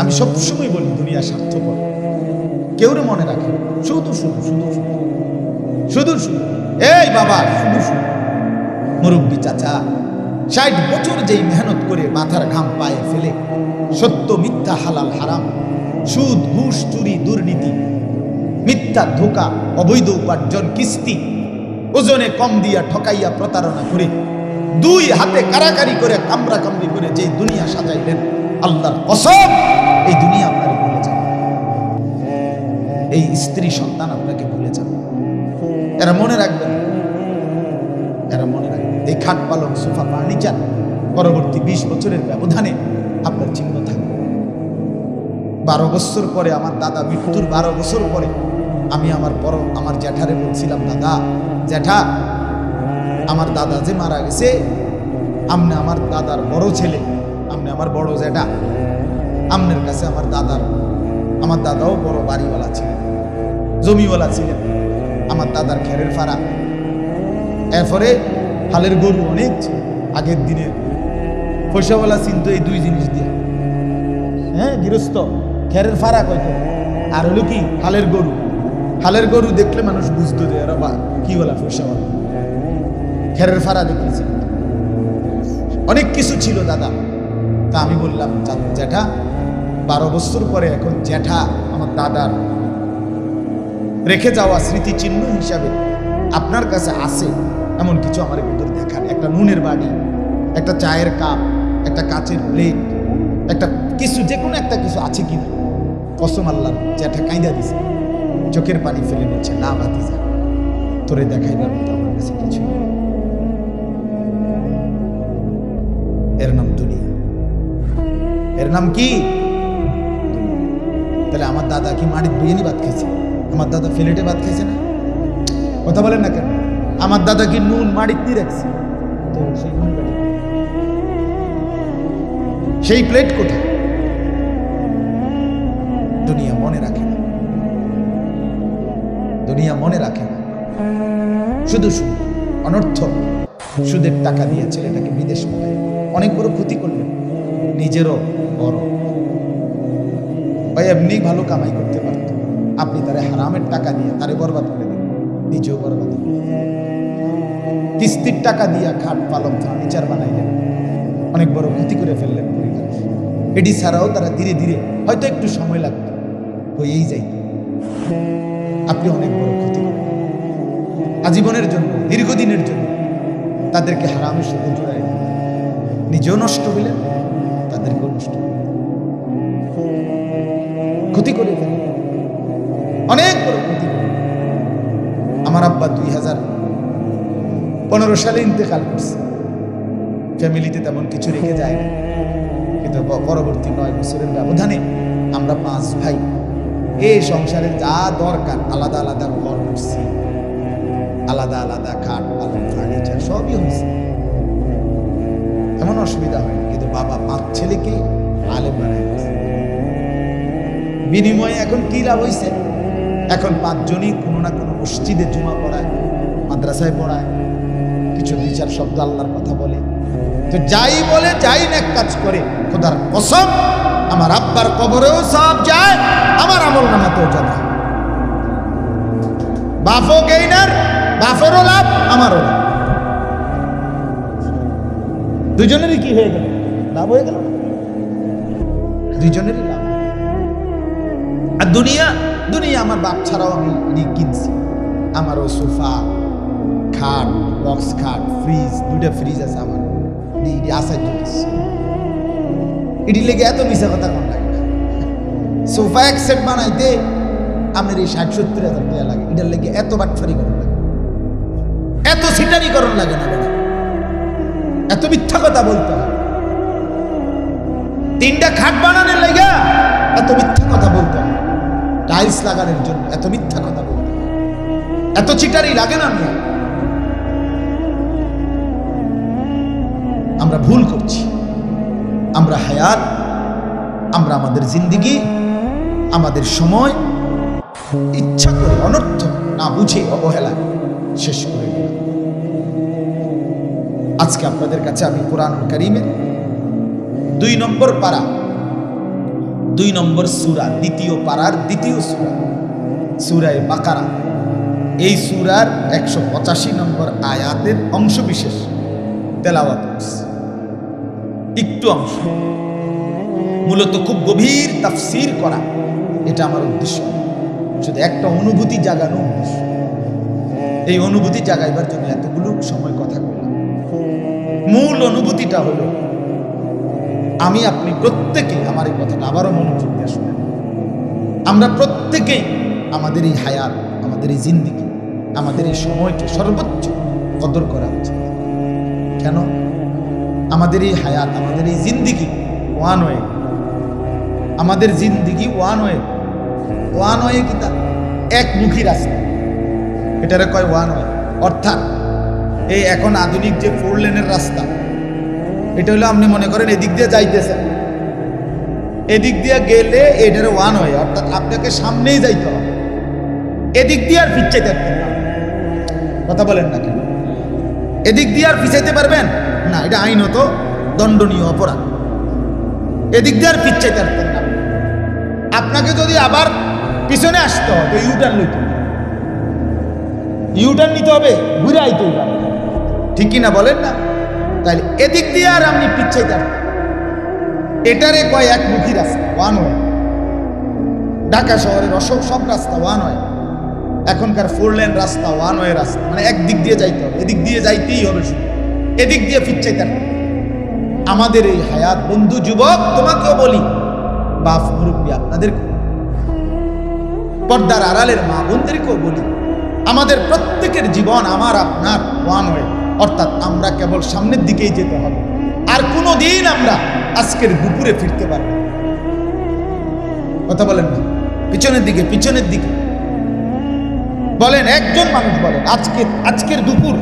আমি সবসময় বলি, দুনিয়া স্বার্থপর। কেউ মনে রাখে, শুধু শুধু শুধু শুধু। শুধু এই বাবা, শুধু শুধু। মুরব্বী চাচা, ষাট বছর যেই মেহনত করে মাথার ঘাম পায়ে ফেলে, সত্য, মিথ্যা, হালাল, হারাম, সুদ, ঘুষ, চুরি, দুর্নীতি, মিথ্যা, ধোকা, অবৈধ উপার্জন, কিস্তি, ওজনে কম দিয়া ঠকাইয়া প্রতারণা করে, দুই হাতে কারাকারি করে কামরা কামড়ি করে যেই দুনিয়া সাজাইলেন আল্লাহর কসম, এই দুনিয়া আপনাকে ভুলে যাবে। এই স্ত্রী সন্তান আপনাকে ভুলে যাবে। এরা মনে রাখবেন, এরা মনে রাখবেন, এই খাট পালক, সোফা, ফার্নিচার পরবর্তী বিশ বছরের ব্যবধানে আপনার চিহ্ন থাকবে। বারো বছর পরে আমার দাদা, মৃত্যুর বারো বছর পরে আমি আমার বড় আমার জ্যাঠারে বলছিলাম, দাদা, জ্যাঠা, আমার দাদা যে মারা গেছে, আমনে আমার দাদার বড় ছেলে আমনে আমার বড় জ্যাঠা আমনের কাছে আমার দাদার, আমার দাদাও বড় বাড়িওয়ালা ছিলেন, জমিওয়ালা ছিলেন, আমার দাদার খেরের ফাড়া। এরপরে হালের গরু অনেক আগের দিনে পয়সাওয়ালা চিন্ত এই দুই জিনিস দিয়ে। হ্যাঁ গৃহস্থ, খেরের ফাড়া কয়তো আর হলো কি, হালের গরু। হালের গরু দেখলে মানুষ বুঝতো যে এরা বা, কি বলা পয়সাওয়ালা। খেরের ফাড়া দেখেছি। অনেক কিছু ছিল দাদা। তা আমি বললাম জ্যাঠা, বারো বছর পরে এখন জ্যাঠা আমার দাদার রেখে যাওয়া স্মৃতিচিহ্ন হিসাবে আপনার কাছে আছে এমন কিছু আমার ভিতরে দেখান একটা নুনের বাড়ি একটা চায়ের কাপ, একটা কাচের প্লেট, একটা কিছু যে কোনো একটা কিছু আছে কিনা কসম আল্লাহর, জ্যাঠা কাইদা দিছে। চোখের পানি ফেলে নিচ্ছে না ভাতিজা, তোরে দেখাইবার মতো আমার কাছে কিছু এর নাম দুনিয়া। এর নাম কি? তাহলে আমার দাদা কি মাটির বিরিয়ানি ভাত খেয়েছে? আমার দাদা ফ্লেটে ভাত খেয়েছে না? কথা বলেন না কেন? আমার দাদা কি নুন মাটির দিয়ে রাখছে? সেই প্লেট কোথায়? দুনিয়া মনে রাখে না। দুনিয়া মনে রাখে না। শুধু শুধু অনর্থ সুদের টাকা দিয়ে ছেলেটাকে বিদেশ পাঠায়। অনেক বড় ক্ষতি করলেন। নিজেরও বড়। ভাই, এমনি ভালো কামাই করতে পারত। আপনি তারে হারামের টাকা দিয়ে তারে বরবাদ করে দিন নিজেও বরবাদ। কিস্তির টাকা দিয়া খাট পালং ফার্নিচার বানাইলেন, অনেক বড় ক্ষতি করে ফেললেন পরিবার। এটি ছাড়াও তারা ধীরে ধীরে, হয়তো একটু সময় লাগতো, হয়েই যাইত। আপনি অনেক বড় ক্ষতি করেন। আজীবনের জন্য, দীর্ঘদিনের জন্য তাদেরকে হারামের সাথে নিজেও নষ্ট হইলেন তাদেরকেও নষ্ট ক্ষতি করে ফেললেন অনেক বড় ক্ষতি আমার আব্বা দুই হাজার পনেরো সালে ইন্তেকাল করছে। ফ্যামিলিতে তেমন কিছু রেখে যায়। না কিন্তু পরবর্তী নয় বছরের ব্যবধানে আমরা পাঁচ ভাই এই সংসারে যা দরকার আলাদা আলাদা ঘর করছি। আলাদা আলাদা খাট পালং ফার্নিচার সবই হয়েছে। এমন অসুবিধা কিন্তু বাবা পাঁচ ছেলেকে আলেম বানায় বিনিময়ে এখন কি লাভ হয়েছে এখন পাঁচজনই কোনো না কোনো মসজিদে জুমা পড়ায়, মাদ্রাসায় পড়ায়, কিছু দুই চার শব্দ আল্লাহর কথা বলে। তো যাই বলে, যাই না কাজ করে, খোদার কসম, আমার আব্বার কবরেও সব যায়, আমার আমল নামাতেও যাবে বাফও গেইনার বাফেরও লাভ, আমারও লাভ। দুজনেরই কি হয়ে গেল? লাভ হয়ে গেল? দুজনেরই লাভ। আর দুনিয়া দুনিয়া আমার বাপ ছাড়াও আমি নি কিনছি। আমারও সোফা, খাট, বক্স খাট, ফ্রিজ, দুইটা ফ্রিজ আছে আমার। আসার জিনিস এটি লেগে এত মিশা কথা কোন লাগে সোফা এক সেট বানাইতে আমার এই ষাট, সত্তর হাজার টাকা লাগে। এটার লেগে এত বাটফারি করার লাগে। এত সিটারি করণ লাগে না এত মিথ্যা কথা বলতে হয়। তিনটা খাট বানানোর লেগে এত মিথ্যা কথা বলতে টাইলস লাগানোর জন্য এত মিথ্যা কথা বলতে এত চিটারি লাগে না মিয়া। আমরা ভুল করছি। আমরা হায়াত, আমরা আমাদের জিন্দিগি, আমাদের সময়। ইচ্ছা করে অনর্থ না বুঝে অবহেলা শেষ করে আজকে আপনাদের কাছে আমি কোরআন করিমের দুই নম্বর পারা। দুই নম্বর সুরা, দ্বিতীয় পাড়ার দ্বিতীয় সুরা, সুরায় বাকারা। এই সুরার একশো পঁচাশি নম্বর আয়াতের অংশ বিশেষ তেলাওয়াত একটু অংশ। মূলত খুব গভীর তাফসির করা, এটা আমার উদ্দেশ্য। শুধু একটা অনুভূতি জাগানো উদ্দেশ্য। এই অনুভূতি জাগাইবার জন্য এতগুলো সময় কথা বললাম। মূল অনুভূতিটা হলো আমি আপনি প্রত্যেকে আমার এই কথাটা আবারও মনোযোগ দিয়ে শুনেন। আমরা প্রত্যেকেই আমাদের এই হায়াত, আমাদের এই জিন্দিগি, আমাদের এই সময়কে সর্বোচ্চ কদর করা উচিত। কেন? আমাদের এই হায়াত, আমাদের এই জিন্দিগি ওয়ান ওয়ে। আমাদের জিন্দিগি ওয়ান ওয়ে। ওয়ান ওয়ে কি তা? একমুখী রাস্তা। এটারে কয় ওয়ান ওয়ে। অর্থাৎ এই এখন আধুনিক যে ফোর লেনের রাস্তা এটা হলো আপনি মনে করেন এদিক দিয়ে যাইতেছেন। এদিক দিয়ে গেলে এটার ওয়ান ওয়ে অর্থাৎ আপনাকে সামনেই যাইতে হবে। এদিক দিয়ে আর পিছাইতে পারবেন না। কথা বলেন না কেন? এদিক দিয়ে আর পিছাইতে পারবেন? না, এটা আইনত দণ্ডনীয় অপরাধ। এদিক দিয়ে আর পিছাইতে পারতেন না। আপনাকে যদি আবার পিছনে আসতে হবে ইউটার্ন হবে। ইউটার্ন নিতে হবে, ঘুরে আইতে ঠিক কিনা বলেন না? তাহলে এদিক দিয়ে আর আপনি পিছাইতে পারতেন এটারে কয় একমুখী রাস্তা ওয়ান ওয়ে ঢাকা শহরের অশোক সব রাস্তা ওয়ান ওয়ে এখনকার ফোর লেন রাস্তা ওয়ান ওয়ে রাস্তা। মানে একদিক দিয়ে যাইতে হবে, এদিক দিয়ে যাইতেই হবে শুধু। এদিক দিয়ে ফিরচাইতে হবে আমাদের এই হায়াত বন্ধু যুবক, তোমাকেও বলি, বাপ মুরব্বী আপনাদেরকে পর্দার আড়ালের মা বোনদেরকেও বলি, আমাদের প্রত্যেকের জীবন আমার, আপনার ওয়ান ওয়ে অর্থাৎ আমরা কেবল সামনের দিকেই যেতে হবে। আর কোনো দিন আমরা আজকের দুপুরে ফিরতে পারব। কথা বলেন না। পিছনের দিকে পিছনের দিকে। বলেন, একজন মানুষ বলেন, আজকে, আজকের দুপুর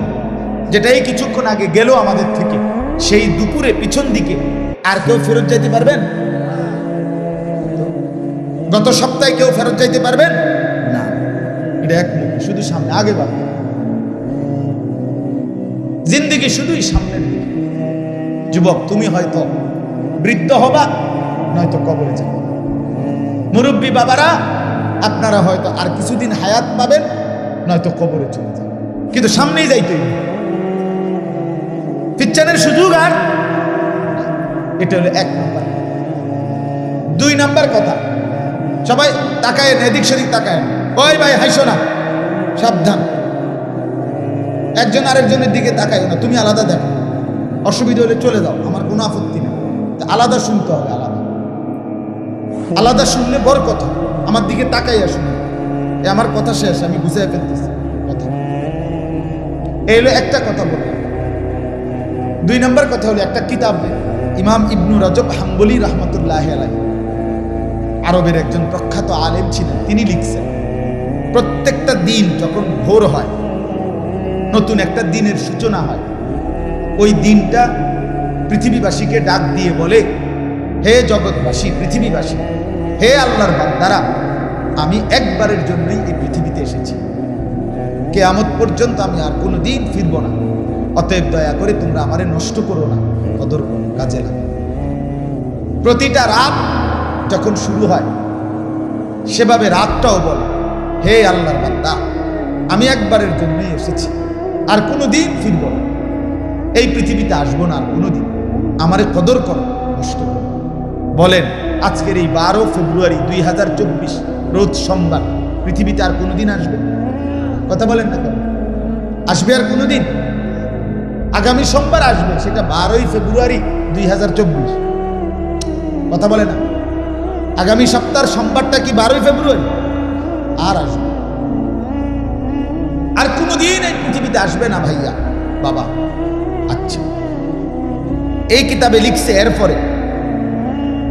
যেটা এই কিছুক্ষণ আগে গেল আমাদের থেকে, সেই দুপুরে পিছন দিকে আর কেউ ফেরত যাইতে পারবেন? গত সপ্তাহে কেউ ফেরত যাইতে পারবেন? না। এটা এক শুধু সামনে, আগে বাড়বে জিন্দিগি শুধুই সামনের দিকে। যুবক, তুমি হয়তো বৃদ্ধ হবা, নয়তো কবরে যাবে। মুরব্বী বাবারা, আপনারা হয়তো আর কিছুদিন হায়াত পাবেন, নয়তো কবরে চলে যাবেন। কিন্তু সামনেই যাইতে। পিচ্ছানের সুযোগ আর এটা হলো এক নম্বর। দুই নাম্বার কথা, সবাই তাকায় এদিক সেদিক তাকায় ওই ভাই, হাইসো না, সাবধান। একজন আরেকজনের দিকে তাকায় না, তুমি আলাদা দেখো। অসুবিধা হলে চলে যাও, আমার কোনো আপত্তি নেই। আলাদা শুনতে হবে, আলাদা। আলাদা শুনলে বড় কথা, আমার দিকে তাকাইয়া শুনে। এ আমার কথা শেষ, আমি বুঝাই ফেলতেছি কথা। এই হলো একটা কথা বললাম দুই নম্বর কথা হলো, একটা কিতাব ইমাম ইবনু রজব হাম্বলি রহমতুল্লাহ আলাই আরবের একজন প্রখ্যাত আলেম ছিলেন, তিনি লিখছেন, প্রত্যেকটা দিন যখন ভোর হয় নতুন একটা দিনের সূচনা হয়। ওই দিনটা পৃথিবীবাসীকে ডাক দিয়ে বলে, হে জগৎবাসী, পৃথিবীবাসী, হে আল্লাহর বান্দারা, আমি একবারের জন্যই এই পৃথিবীতে এসেছি। কেয়ামত পর্যন্ত আমি আর কোনো দিন ফিরব না। অতএব দয়া করে তোমরা আমারে নষ্ট করো না, কদর কাজে লাগে প্রতিটা রাত যখন শুরু হয়, সেভাবে রাতটাও বলে, হে আল্লাহর বান্দা, আমি একবারের জন্যই এসেছি। আর কোনো দিন ফিরব না। এই পৃথিবীতে আসব না আর কোনো দিন আমারে কদর করো, নষ্ট বলেন, আজকের এই বারো ফেব্রুয়ারি দুই হাজার চব্বিশ, রোজ সোমবার, পৃথিবীতে আর কোনো দিন আসবে? কথা বলেন না কেন? আসবে আর কোনোদিন? আগামী সোমবার আসবে, সেটা বারোই ফেব্রুয়ারি দুই হাজার চব্বিশ। কথা বলে না? আগামী সপ্তাহের সোমবারটা কি বারোই ফেব্রুয়ারি? আর আসবে আর কোনোদিন এই পৃথিবীতে আসবে না ভাইয়া, বাবা আচ্ছা। এই কিতাবে লিখছে এরপরে,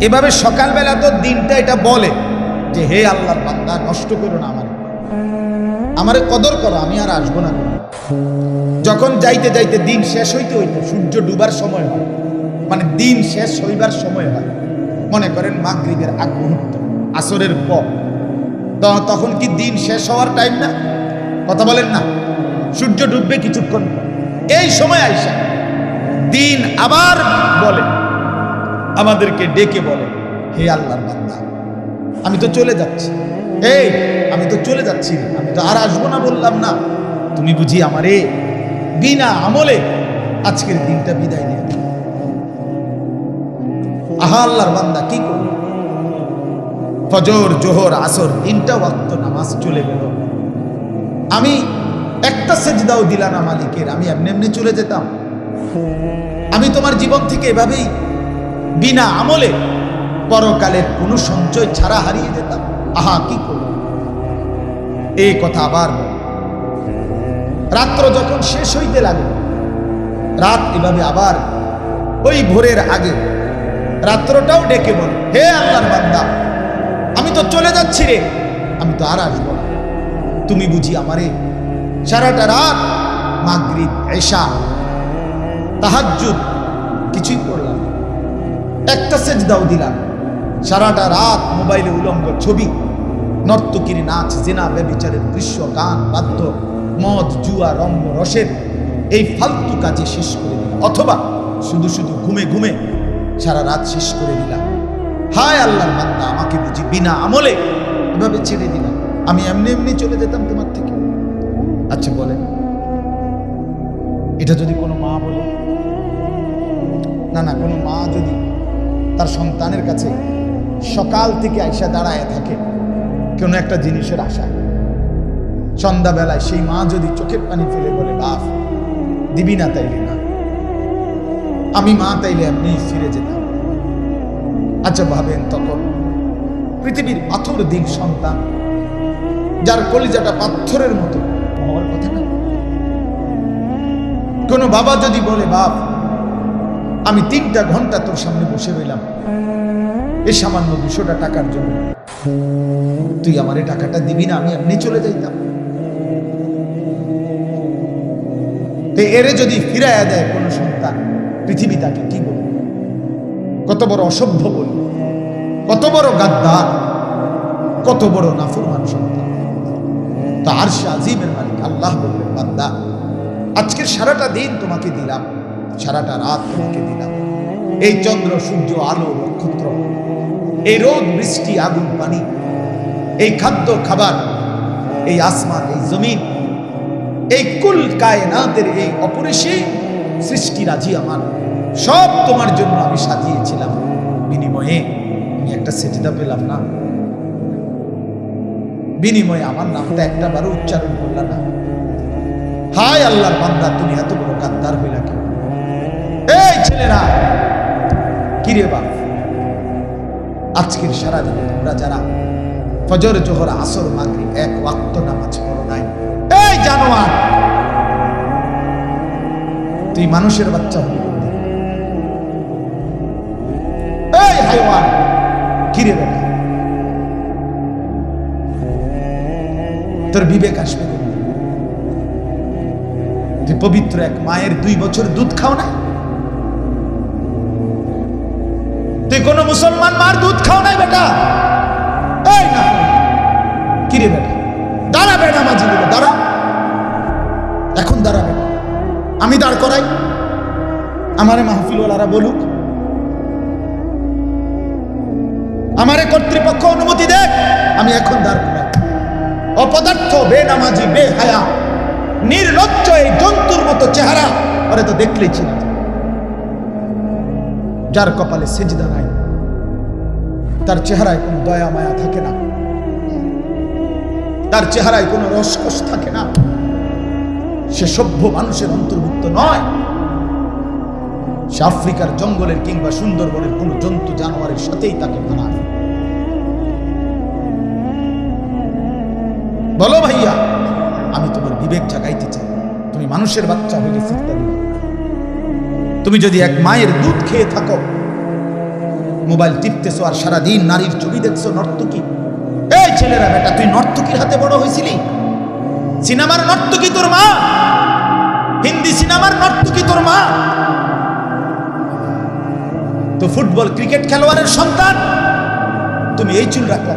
এভাবে সকালবেলা তো দিনটা এটা বলে যে হে আল্লাহর বান্দা, নষ্ট করো না আমার। আমারে কদর করো, আমি আর আসব না যখন যাইতে যাইতে দিন শেষ হইতে হইতে সূর্য ডুবার সময় হয় মানে দিন শেষ হইবার সময় হয়, মনে করেন মাগরিবের আগ মুহূর্ত, আসরের পর তখন কি দিন শেষ হওয়ার টাইম না? কথা বলেন না। সূর্য ডুববে কিছুক্ষণ এই সময় আইসা দিন আবার বলে, আমাদেরকে ডেকে বলে, হে আল্লাহর বান্দা, আমি তো চলে যাচ্ছি। এই, আমি তো চলে যাচ্ছি। আমি তো আর আসব না বললাম না। তুমি বুঝি আমারে বিনা আমলে আজকের দিনটা বিদায় নিয়ে আহা আল্লাহর বান্দা, কি করবে? ফজর, জোহর, আসর তিনটা ওয়াক্ত নামাজ চলে গেল। আমি একটা সেজদাও দিলা না মালিকের, আমি এমনি এমনি চলে যেতাম। আমি তোমার জীবন থেকে এভাবেই বিনা আমলে পরকালের কোনো সঞ্চয় ছাড়া হারিয়ে যেতাম। আহা, কি করব? এই কথা আবার। রাত্র যখন শেষ হইতে লাগে, রাত এভাবে আবার ওই ভোরের আগে রাত্রটাও ডেকে বলে, হে আল্লাহর বান্দা, আমি তো চলে যাচ্ছি রে, আমি তো আর আসব না। তুমি বুঝি আমারে? সারাটা রাত মাগরিব, এশা, তাহাজ্জুদ কিছুই করলাম। একটা সেজদাও দিলাম সারাটা রাত মোবাইলে উলঙ্গ ছবি, নর্তকীর নাচ, জেনা ব্যবিচারের দৃশ্য, গান, বাদ্য, মদ, জুয়া, রম্য, রসের এই ফালতু কাজে শেষ করে দিলাম। অথবা শুধু শুধু ঘুমে ঘুমে সারা রাত শেষ করে দিলাম। হায় আল্লাহর বান্দা, আমাকে বুঝি বিনা আমলে এভাবে ছেড়ে দিলাম। আমি এমনি এমনি চলে যেতাম তোমার থেকে। আচ্ছা বলেন। এটা যদি কোনো মা বলে? না না, কোনো মা যদি তার সন্তানের কাছে সকাল থেকে আইসা দাঁড়ায় থাকে, কোনো একটা জিনিসের আশায় সন্ধ্যাবেলায় সেই মা যদি চোখের পানি ফেলে বলে, বাপ, দিবি না তাইলে না। আমি মা তাইলে এমনি ফিরে যেতাম। আচ্ছা ভাবেন তখন পৃথিবীর পাথর দিক সন্তান যার কলিজাটা পাথরের মতো। হওয়ার কথা না। কোনো বাবা যদি বলে, বাপ, আমি তিনটা ঘণ্টা তোর সামনে বসে রইলাম। এই সামান্য দুশোটা টাকার জন্য। তুই আমার এই টাকাটা দিবি না, আমি এমনি চলে যাইতাম। এরে যদি ফিরাইয়া দেয় কোনো সন্তান, পৃথিবী তাকে কি বলবে? কত বড় অসভ্য বলবে। কত বড় গাদ্দার। কত বড় নাফরমান সন্তান। তো আর মালিক আল্লাহ বললেন, বান্দা, আজকের সারাটা দিন তোমাকে দিলাম, সারাটা রাত তোমাকে দিলাম। এই চন্দ্র, সূর্য, আলো, নক্ষত্র, এই রোদ, বৃষ্টি, আগুন, পানি, এই খাদ্য, খাবার, এই আসমান, এই জমিন, এই কুল কায়নাতের এই অপরিসীম সৃষ্টি রাজি আমার। সব তোমার জন্য আমি সাজিয়েছিলাম। বিনিময়ে আমি একটা সেজদা পেলাম না। বিনিময়ে আমার নামটা একটা বারো উচ্চারণ করলাম না। হায় আল্লাহর বান্দা, তুমি এত বড় গাদ্দার হইলা কেন? এই ছেলেরা! কিরে বাপ? আজকের সারাদিনে তোমরা যারা ফজর, জোহর, আসর মাগরি এক ওয়াক্ত নামাজ পড়ো নাই, এই জানোয়ার! তুই মানুষের বাচ্চা কোনদিন? এই হাইওয়ান! কিরে বেটা তোর বিবেক আসবে। তুই পবিত্র এক মায়ের দুই বছর দুধ খাও না? তুই কোন মুসলমান মার দুধ খাও নাই, বেটা? কিরে বেটা? দাঁড়া বেটা মাঝি বলে দাঁড়া। এখন দাঁড়া বেটা। আমি দাঁড় করাই। আমারে মাহফিলওয়ালারা বলুক। আমারে কর্তৃপক্ষ অনুমতি দেখ আমি এখন দাঁড় অপদার্থ, বেনামাজি, বেহায়া, নির্লজ্জ এই জন্তুর মতো চেহারা ওরে তো দেখলেই ছিল যার কপালে সেজদা নাই, তার চেহারায় কোনো দয়া মায়া থাকে না, তার চেহারায় কোনো রসকস থাকে না, সে সভ্য মানুষের অন্তর্ভুক্ত নয়। সে আফ্রিকার জঙ্গলের কিংবা সুন্দরবনের কোনো জন্তু জানোয়ারের সাথেই তাকে মানায়। বিবেক জাগাইতে চাই। তুমি মানুষের বাচ্চা হইলে শিখতে দিবে তুমি যদি এক মায়ের দুধ খেয়ে থাকো, মোবাইল টিপতেছো আর সারাদিন নারীর ছবি দেখছ নর্তকী, এই ছেলেরা বেটা, তুই নর্তকীর হাতে বড় হয়েছিলি সিনেমার নর্তকী তোর মা? হিন্দি সিনেমার নর্তকী তোর মা? তো ফুটবল ক্রিকেট খেলোয়াড়ের সন্তান? তুমি এই চুল রাখলা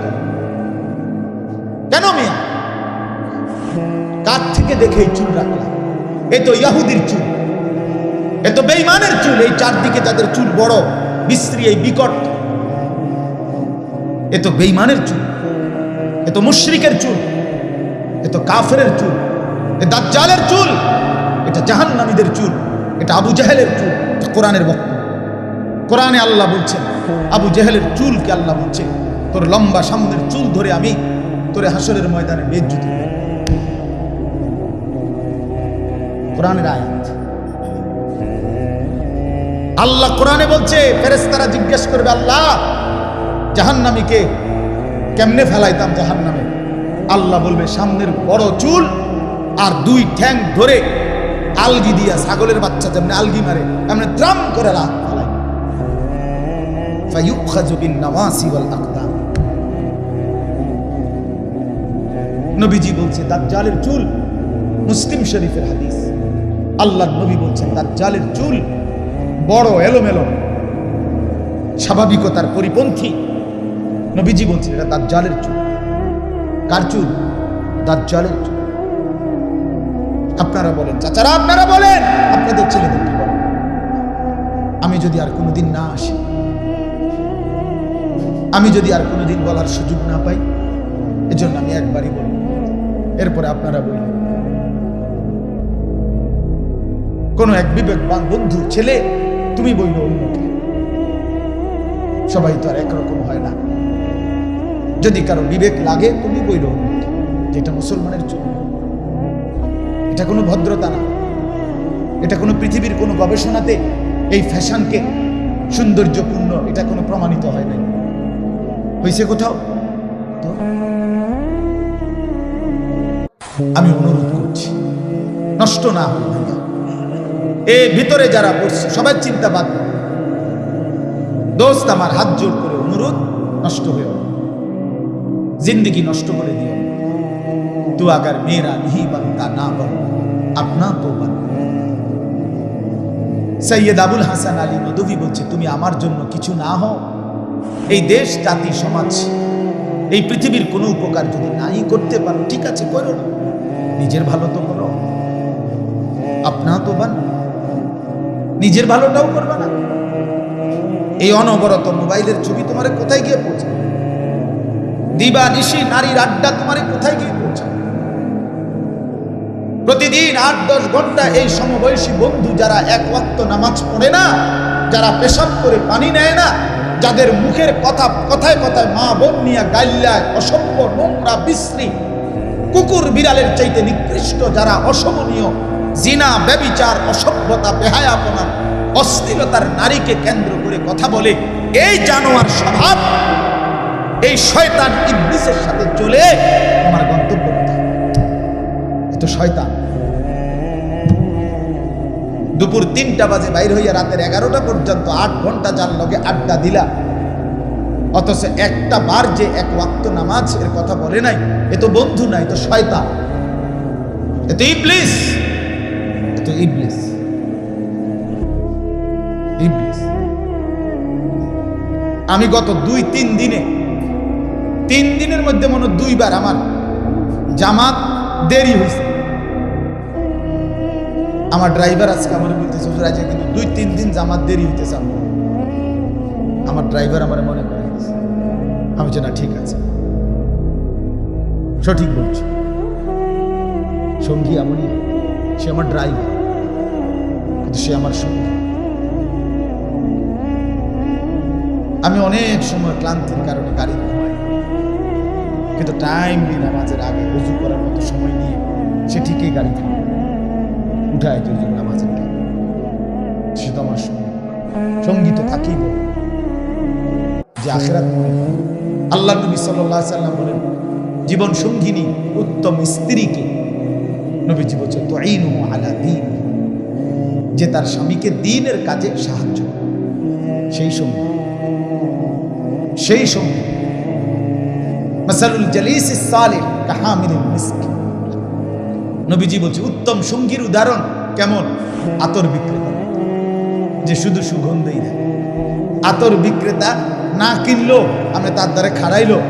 কেন মেয়া? থেকে দেখে এই চুল রাখলা এ তো ইয়াহুদির চুল। এ তো বেইমানের চুল। এই চারদিকে তাদের চুল বড় বিশ্রী এই বিকট। এ তো বেইমানের চুল। এ তো মুশরিকের চুল। এ তো কাফেরের চুল। এ দাজ্জালের চুল। এটা জাহান্নামীদের চুল। এটা আবু জাহেলের চুল। কোরআনের বক্তব্য। কোরআনে আল্লাহ বলছেন, আবু জেহেলের চুলকে আল্লাহ বলছে তোর লম্বা সামনের চুল ধরে আমি তোরে হাসরের ময়দানে বেজ্জুত কোরআনের আয়াত। আল্লাহ কোরআনে বলছে, ফেরেশতারা জিজ্ঞেস করবে, আল্লাহ, জাহান্নামীকে কেমনে ফেলাইতাম জাহান্নামে? আল্লাহ বলবে, সামনের বড় চুল আর দুই ঠ্যাং ধরে আলগি দিয়া ছাগলের বাচ্চা যেমনি আলগি মারে এমনি দ্রাম করে রাত ফেলাই। নবীজি বলছে, দাজ্জালের চুল মুসলিম শরীফের হাদিস। আল্লাহর নবী বলছেন, তার জালের চুল বড় এলোমেলো, স্বাভাবিকতার পরিপন্থী। নবীজি বলছেন, এটা তার জালের চুল। কার চুল? দাজ্জালের চুল। আপনারা বলেন, চাচারা, আপনারা বলেন, আপনাদের ছেলেদের কি বলেন আমি যদি আর কোনোদিন না আসি, আমি যদি আর কোনোদিন বলার সুযোগ না পাই, এজন্য আমি একবারই বলব এরপরে আপনারা বললেন কোন এক বিবেকবান বন্ধু ছেলে তুমি বইল অন্যকে সবাই তো আর একরকম হয় না। যদি কারও বিবেক লাগে, তুমি বইল অন্যকে যেটা মুসলমানের জন্য এটা কোনো ভদ্রতা না। এটা কোনো পৃথিবীর কোনো গবেষণাতে এই ফ্যাশনকে সৌন্দর্যপূর্ণ, এটা কোনো প্রমাণিত হয় নাই। হয়েছে কোথাও? আমি অনুরোধ করছি, নষ্ট না হয় এ ভিতরে যারা পড়ছে, সবাই চিন্তা বাদ দোস্ত, আমার হাত জোর করে অনুরোধ, নষ্ট হয়ে জিন্দগি নষ্ট করে দিও। তু আগার মেয়েরা নেহি বান্তা না বল আপনা তো সৈয়দ আবুল হাসান আলী মদুভি বলছে, তুমি আমার জন্য কিছু না হও। এই দেশ, জাতি, সমাজ, এই পৃথিবীর কোনো উপকার যদি নাই করতে পারো, ঠিক আছে, করো নিজের ভালো তো করো। আপনা তো বান। নিজের ভালোটাও করবে না। এই অনবরত মোবাইলের ছবি তোমারে কোথায় গিয়ে পৌঁছে দিবা, নিশি, নারীর আড্ডা তোমারে কোথায় গিয়ে পৌঁছে প্রতিদিন আট, দশ ঘণ্টা এই সমবয়সী বন্ধু যারা এক ওয়াক্ত নামাজ পড়ে না, যারা পেশাব করে পানি নেয় না, যাদের মুখের কথা কথায় কথায় মা বোন নিয়ে গাইল্লায় নোংরা বিশ্রী কুকুর বিড়ালের চাইতে নিকৃষ্ট যারা অসমনীয় জিনা, ব্যবিচার, অসভ্যতা, বেহায়াপনা, অস্থিরতার নারীকে কেন্দ্র করে কথা বলে, এই জানোয়ার স্বভাব, এই শয়তান ইবলিসের সাথে চলে আমার গন্তব্য কোথায়? এ তো শয়তান। দুপুর তিনটা বাজে, বাইর হইয়া রাতের এগারোটা পর্যন্ত আট ঘণ্টা যার লগে আড্ডা দিলা। অথচ একটা বার যে এক ওয়াক্ত নামাজ এর কথা বলে নাই, এ তো বন্ধু নাই তো শয়তান। এ তো ইবলিস। ইবলিস। ইবলিস। আমি গত দুই, তিন দিনে, তিন দিনের মধ্যে মনে দুইবার আমার জামাত দেরি হয়েছে। আমার ড্রাইভার আজকে আমার বলতেছে, হুজুর কিন্তু দুই, তিন দিন জামাত দেরি হইতেছে আমার। আমার ড্রাইভার আমার মনে করে আমি যে না ঠিক আছে। সঠিক বলছি। সঙ্গী এমনই, সে আমার ড্রাইভার। কিন্তু সে আমার সঙ্গী। আমি অনেক সময় ক্লান্তির কারণে গাড়ি ঘুমাই। কিন্তু টাইম টাইমলি নামাজের আগে উজু করার মতো সময় নিয়ে সে ঠিকই গাড়ি থামে। উঠায় দুজন নামাজের টাইম সে তো আমার সঙ্গী। সঙ্গী তো থাকেই বলে যে আখেরাত আল্লাহ নবী সাল্লাহ সাল্লাম বলেন, জীবন সঙ্গিনী উত্তম স্ত্রীকে নবীজি বলছে তো আলা দিন যে তার স্বামীকে দিনের কাজে সাহায্য। সেই সঙ্গী সেই সঙ্গী মাসালুল জালিস সালেহ কাহামিলিল মিস্ক। নবীজি বলছে, উত্তম সঙ্গীর উদাহরণ কেমন? আতর বিক্রেতা। যে শুধু সুগন্ধই দেয় আতর বিক্রেতা না কিনলো আপনি তার দ্বারা খাড়াইলো।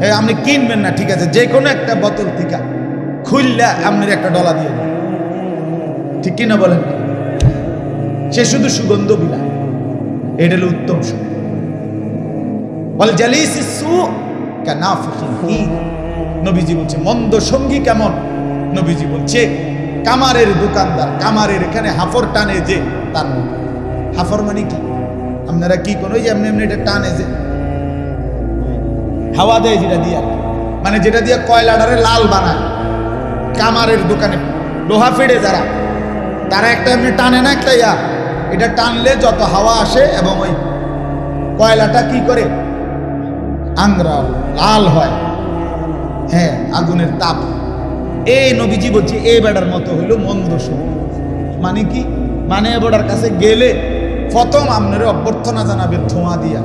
এ, আপনি কিনবেন না, ঠিক আছে যে কোনো একটা বোতল থেকে খুললে আপনার একটা ডলা দিয়ে ঠিক কিনা বলেন সে শুধু সুগন্ধ বিলায়। এটা হলো উত্তম সঙ্গী বল, জালিস সু নবীজি বলছে, মন্দ সঙ্গী কেমন? নবীজি বলছে, কামারের দোকানদার, কামারের এখানে হাফর টানে যে তার হাফর মানে কি? আপনারা কি কোন যে এমনি এমনি এটা টানে যে? হাওয়া দেয় যেটা দিয়ে মানে যেটা দিয়ে কয়লাটারে লাল বানায়। কামারের দোকানে লোহা ফেড়ে যারা, তারা একটা এমনি টানে না একটা ইয়া এটা টানলে যত হাওয়া আসে এবং ওই কয়লাটা কি করে? আংরা, লাল হয়। হ্যাঁ আগুনের তাপ। এই নবীজি বলছে এই বেড়ার মতো হইল মন্দ। মানে কি? মানে এ বেড়ার কাছে গেলে প্রথম আপনার অভ্যর্থনা জানাবে ধোঁয়া দিয়া।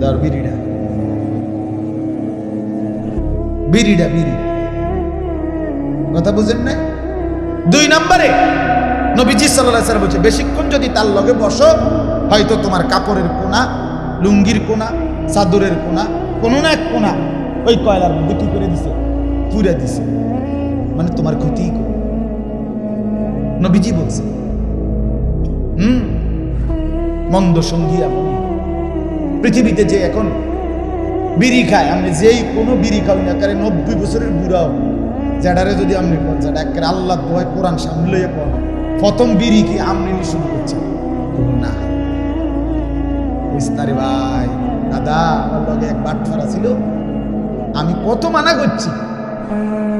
দর বিড়িটা। বিড়ি। কথা বুঝেন না দুই নম্বরে নবীজি সাল্লাহ সাল্লাম বলছে, বেশিক্ষণ যদি তার লগে বসো, হয়তো তোমার কাপড়ের কোনা লুঙ্গির কোনা চাদরের কোনা কোনো না এক কোনা ওই কয়লার মধ্যে কি করে দিছে? পুরে দিছে। মানে তোমার ক্ষতি নবীজি বলছে, হুম, মন্দ সঙ্গী এমনই। পৃথিবীতে যে এখন বিড়ি খায়, আপনি যেই কোনো বিড়ি খাওয়া না কারণ নব্বই বছরের বুড়াও, যেটারে যদি কোন যেটা একেবারে আল্লাহ দোয়ায় কোরআন সামনে লইয়া কোন প্রথম বিড়ি কি আপনি শুরু করছেন না। বুঝতারে ভাই। দাদা, আমার লগে এক বাটফারা ছিল। আমি কত মানা করছি।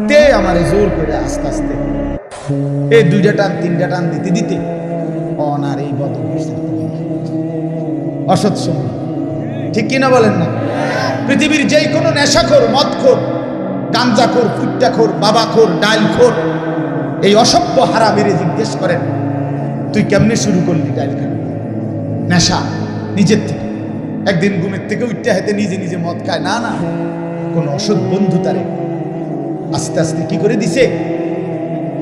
তে আমার জোর করে আস্তে আস্তে। এই দুইটা টান, তিনটা টান দিতে দিতে অনার এই বদল অসৎ সঙ্গী। ঠিক কিনা বলেন না? পৃথিবীর যে কোনো নেশাখোর, মদখোর, গাঞ্জাখোর, ফুট্টাখোর, বাবাখোর ডাইলখোর এই অসভ্য হারামেরে জিজ্ঞেস করেন, তুই কেমনে শুরু করলি ডাইল নেশা, নিজের থেকে। একদিন ঘুমের থেকে উঠতে হেতে নিজে নিজে মদ খায়। না না, কোন অসৎ বন্ধু তারে আস্তে আস্তে কি করে দিছে?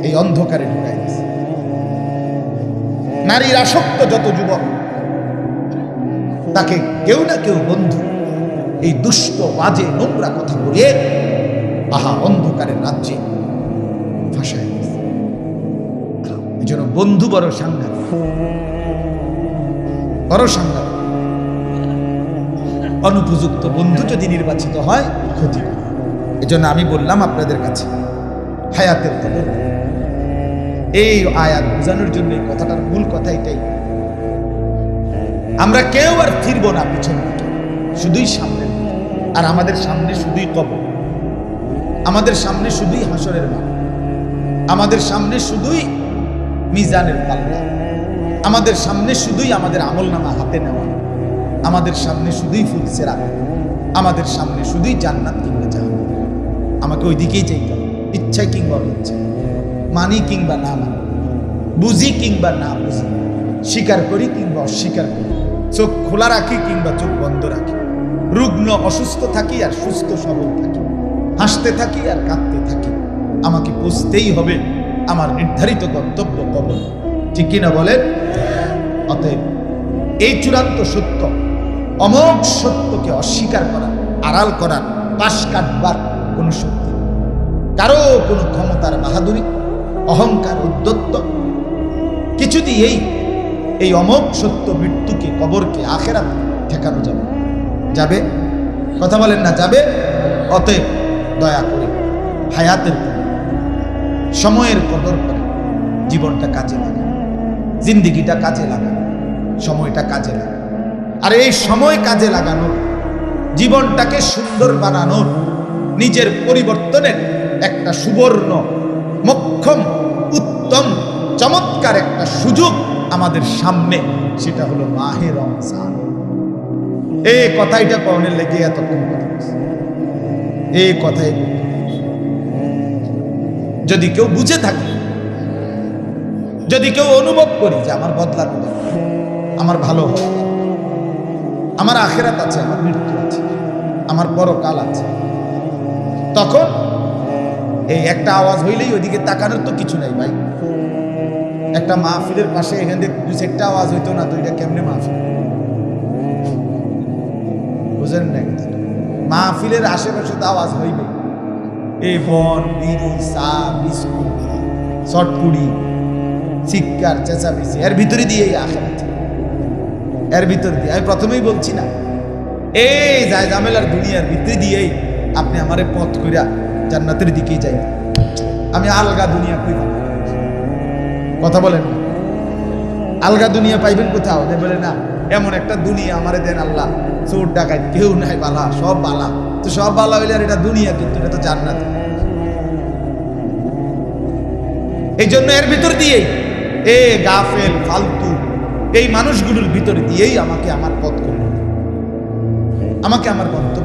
এই অন্ধকারে ঢুকাই দিছে। নারীর আসক্ত যত যুবক, তাকে কেউ না কেউ বন্ধু, এই দুষ্ট, বাজে, নোংরা কথা বলে, আহা, অন্ধকারের রাজ্যে জন্য বন্ধু বড় সাংঘাত বড় সাংঘাত অনুপযুক্ত বন্ধু যদি নির্বাচিত হয়, ক্ষতি এজন্য আমি বললাম আপনাদের কাছে, হায়াতের কদর এই আয়াত বোঝানোর জন্য এই কথাটার মূল কথা এটাই। আমরা কেউ আর ফিরবো না পিছন দিকে, শুধুই সামনে। আর আমাদের সামনে শুধুই কবর। আমাদের সামনে শুধুই হাসরের মাঠ। আমাদের সামনে শুধুই মিজানের পাল্লা। আমাদের সামনে শুধুই আমাদের আমল নামা হাতে নেওয়া। আমাদের সামনে শুধুই ফুলসেরা আমাদের সামনে শুধুই জান্নাত কিংবা জাহান্নাম আমাকে ওই দিকেই চাইতে ইচ্ছা কিংবা অনিচ্ছা মানি কিংবা না মানি। বুঝি কিংবা না বুঝি। স্বীকার করি কিংবা অস্বীকার করি। চোখ খোলা রাখি কিংবা চোখ বন্ধ রাখি। রুগ্ন অসুস্থ থাকি আর সুস্থ সবল থাকি। হাসতে থাকি আর কাঁদতে থাকি। আমাকে বুঝতেই হবে। আমার নির্ধারিত গন্তব্য কবল ঠিক কিনা বলেন? অতএব এই চূড়ান্ত সত্য, অমোঘ সত্যকে অস্বীকার করা, আড়াল করার পাশ কাটবার কোনো শক্তি কারও কোনো ক্ষমতার বাহাদুরি অহংকার উদ্যত্ত কিছু দিয়েই এই অমোঘ সত্য মৃত্যুকে, কবরকে, আখেরাত ঠেকানো যাবে যাবে? কথা বলেন না, যাবে? অতএব দয়া করে হায়াতের সময়ের কদর করে জীবনটা কাজে লাগে জিন্দিগিটা কাজে লাগা সময়টা কাজে লাগা আর এই সময় কাজে লাগানোর জীবনটাকে সুন্দর বানানোর নিজের পরিবর্তনের একটা সুবর্ণ, মক্ষম, উত্তম, চমৎকার একটা সুযোগ আমাদের সামনে, সেটা হলো মাহে রমজান। এই কথাইটা কর্ণের লেগে এতক্ষণ কথা এই কথাই। যদি কেউ বুঝে থাকে, যদি কেউ অনুভব করি যে আমার বদলানো আমার ভালো আমার আখেরাত আছে, আমার মৃত্যু আছে, আমার পরকাল আছে, তখন এই একটা আওয়াজ হইলেই ওইদিকে তাকানোর তো কিছু নাই ভাই। একটা মাহফিলের পাশে এখান থেকে দু একটা আওয়াজ হইতো না, তো এটা কেমনে মাহফিল? বুঝলেন না মাহফিলের আশেপাশে তো আওয়াজ হইবে এই বন বিড়ি, চা, বিস্কুট চটপুড়ি চিৎকার, চেঁচামেচি, এর ভিতরে দিয়ে এই এর ভিতর দিয়ে, আমি প্রথমেই বলছি না, এই যায় জামেলার দুনিয়ার ভিতরে দিয়েই আপনি আমারে পথ কইরা জান্নাতের দিকেই যাই। আমি আলগা দুনিয়া কই কথা বলেন আলগা দুনিয়া পাইবেন কোথাও? বলে না, এমন একটা দুনিয়া আমারে দেন আল্লাহ, চোর ডাকাত কেউ নাই, বালা, সব বালা। তো সব ভালো হইলে আর এটা দুনিয়া কিন্তু, এটা তো জান্নাত। এই জন্য এর ভিতর দিয়েই, এ গাফেল, ফালতু, এই মানুষগুলোর ভিতর দিয়েই আমাকে আমার পথ করবে আমাকে আমার গন্তব্য